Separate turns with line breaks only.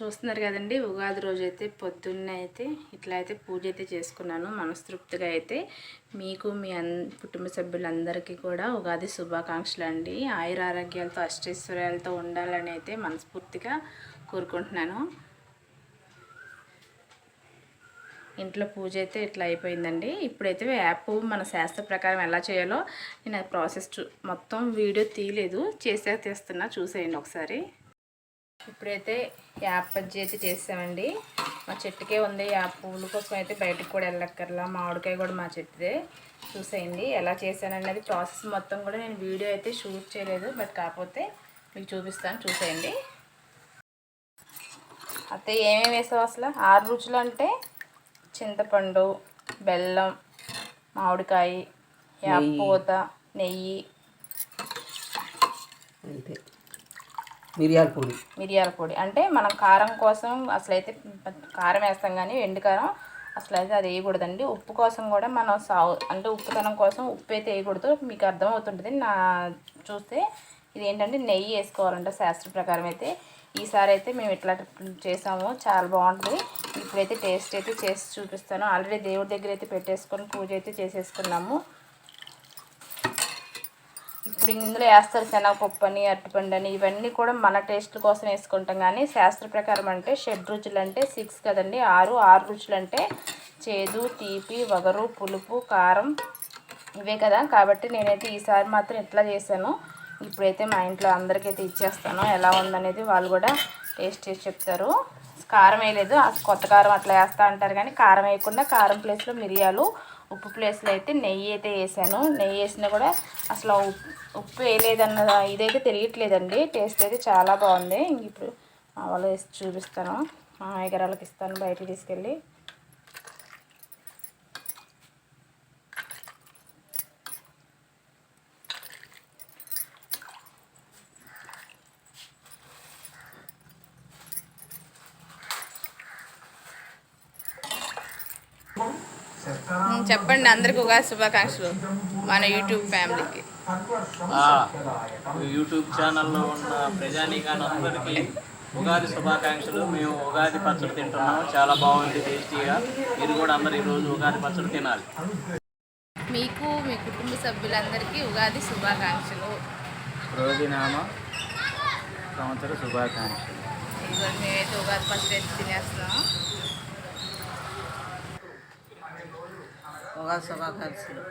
చూస్తున్నారు కదండి ఉగాది రోజు అయితే పొద్దున్నే అయితే ఇట్లా అయితే పూజ అయితే చేసుకున్నాను మనస్తృప్తిగా అయితే. మీకు మీ అన్ కుటుంబ సభ్యులందరికీ కూడా ఉగాది శుభాకాంక్షలు అండి. ఆయుర ఆరోగ్యాలతో అష్టైశ్వర్యాలతో ఉండాలని అయితే మనస్ఫూర్తిగా కోరుకుంటున్నాను. ఇంట్లో పూజ అయితే ఇట్లా అయిపోయిందండి. ఇప్పుడైతే యాప్ మన శాస్త్ర ప్రకారం ఎలా చేయాలో నేను ఆ ప్రాసెస్ మొత్తం వీడియో తీయలేదు. చేసే తీస్తున్నా చూసేయండి ఒకసారి. ఇప్పుడైతే యాప్ బజ్జీ అయితే చేసామండి. మా చెట్టుకే ఉంది. యాప్ పువ్వుల కోసం అయితే బయటకు కూడా వెళ్ళక్కర్లా. మామిడికాయ కూడా మా చెట్టుదే. చూసేయండి ఎలా చేశాననేది ప్రాసెస్ మొత్తం కూడా నేను వీడియో అయితే షూట్ చేయలేదు. బట్ కాకపోతే మీకు చూపిస్తాను. చూసేయండి. అయితే ఏమేమి వేసావు అసలు? ఆరు రుచులు అంటే చింతపండు బెల్లం మామిడికాయ యాపూత నెయ్యి.
అంతే. మిరియాల పొడి.
మిరియాల పొడి. అంటే మనం కారం కోసం అసలైతే కారం వేస్తాం కానీ ఎండు కారం అసలు అయితే అది వేయకూడదండి. ఉప్పు కోసం కూడా మనం సాగు అంటే ఉప్పుతనం కోసం ఉప్పు అయితే వేయకూడదు. మీకు అర్థమవుతుంటుంది. నా చూస్తే ఇది ఏంటంటే నెయ్యి వేసుకోవాలంట శాస్త్ర ప్రకారం అయితే. ఈసారి అయితే మేము ఇట్లా చేసాము. చాలా బాగుంటుంది. ఇప్పుడైతే టేస్ట్ అయితే చేసి చూపిస్తాను. ఆల్రెడీ దేవుడి దగ్గర అయితే పెట్టేసుకొని పూజ అయితే చేసేసుకున్నాము. ఇప్పుడు ఇందులో వేస్తారు శనగపప్పు అని అరటిపండు అని ఇవన్నీ కూడా మన టేస్ట్ కోసం వేసుకుంటాం. కానీ శాస్త్ర ప్రకారం అంటే షెడ్ రుచులు అంటే సిక్స్ కదండి. ఆరు ఆరు రుచులు అంటే చేదు తీపి వగరు పులుపు కారం ఇవే కదా. కాబట్టి నేనైతే ఈసారి మాత్రం ఇట్లా చేశాను. ఇప్పుడైతే మా ఇంట్లో అందరికైతే ఇచ్చేస్తాను. ఎలా ఉందనేది వాళ్ళు కూడా టేస్ట్ చేసి చెప్తారు. కారం వేయలేదు. కొత్త కారం అట్లా వేస్తా అంటారు కానీ కారం వేయకుండా కారం ప్లేస్లో మిరియాలు ఉప్పు ప్లేస్లో అయితే నెయ్యి అయితే వేసాను. నెయ్యి వేసినా కూడా అసలు ఉప్పు ఉప్పు వేయలేదన్న ఇదైతే తెలియట్లేదండి. టేస్ట్ అయితే చాలా బాగుంది. ఇంక ఇప్పుడు మా వాళ్ళు వేసి చూపిస్తాను. మా ఎగరాలకి ఇస్తాను బయటికి తీసుకెళ్ళి. చెప్పండి అందరికి ఉగాది శుభాకాంక్షలు మన యూట్యూబ్ ఫ్యామిలీకి.
యూట్యూబ్ ఛానల్లో ఉన్న ప్రజానీకానందరికీ ఉగాది శుభాకాంక్షలు. మేము ఉగాది పచ్చడి తింటున్నాము. చాలా బాగుంది టేస్టీగా. మీరు కూడా అందరు ఈరోజు ఉగాది పచ్చడి తినాలి.
మీకు మీ కుటుంబ సభ్యులందరికీ ఉగాది శుభాకాంక్షలు.
రోజునామ సంవత్సర శుభాకాంక్షలు.
మేమైతే ఉగాది పచ్చడి అయితే 我
刚吃饭他吃了